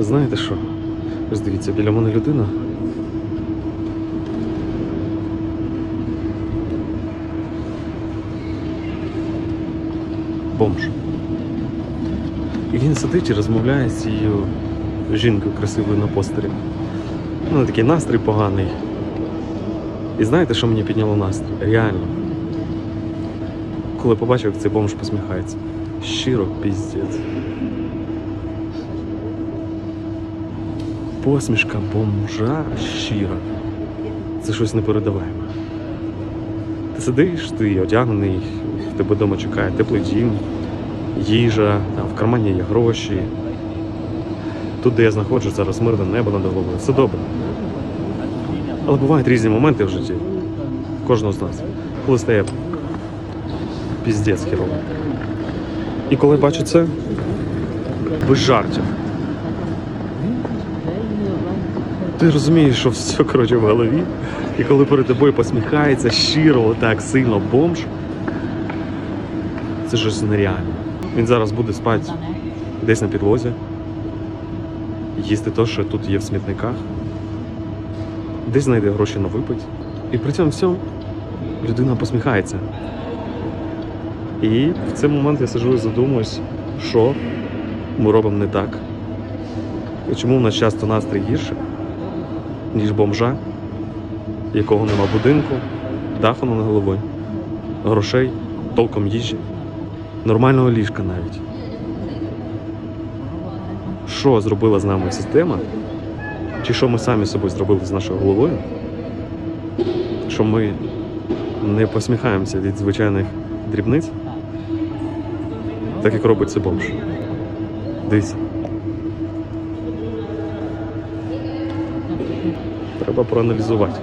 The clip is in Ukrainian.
Знаєте що? Ось дивіться, біля мене людина. Бомж. І він сидить і розмовляє з цією жінкою красивою на постері. Ну, такий настрій поганий. І знаєте, що мені підняло настрій? Реально. Коли побачив, як цей бомж посміхається. Щиро піздець. Посмішка бомжа щира. Це щось непередаваєме. Ти сидиш, ти одягнений, в тебе вдома чекає теплий дім, їжа, там, в кармані є гроші. Тут, де я знаходжусь, зараз мирне небо над головою. Все добре. Але бувають різні моменти в житті. Кожного з нас. Коли стає піздець хірово. І коли бачу це, без жартів. Ти розумієш, що все коротше в голові, і коли перед тобою посміхається щиро, так сильно бомж, це щось нереальне. Він зараз буде спати десь на підлозі, їсти те, що тут є в смітниках, десь знайде гроші на випить. І при цьому всьому людина посміхається. І в цей момент я сиджу і задумуюсь, що ми робимо не так. І чому в нас часто настрій гірше, ніж бомжа, якого нема будинку, даху над головою, грошей, толком їжі, нормального ліжка навіть. Що зробила з нами система? Чи що ми самі собою зробили з нашою головою? Що ми не посміхаємося від звичайних дрібниць, так як робить це бомж. Дивіться. Треба проаналізувати.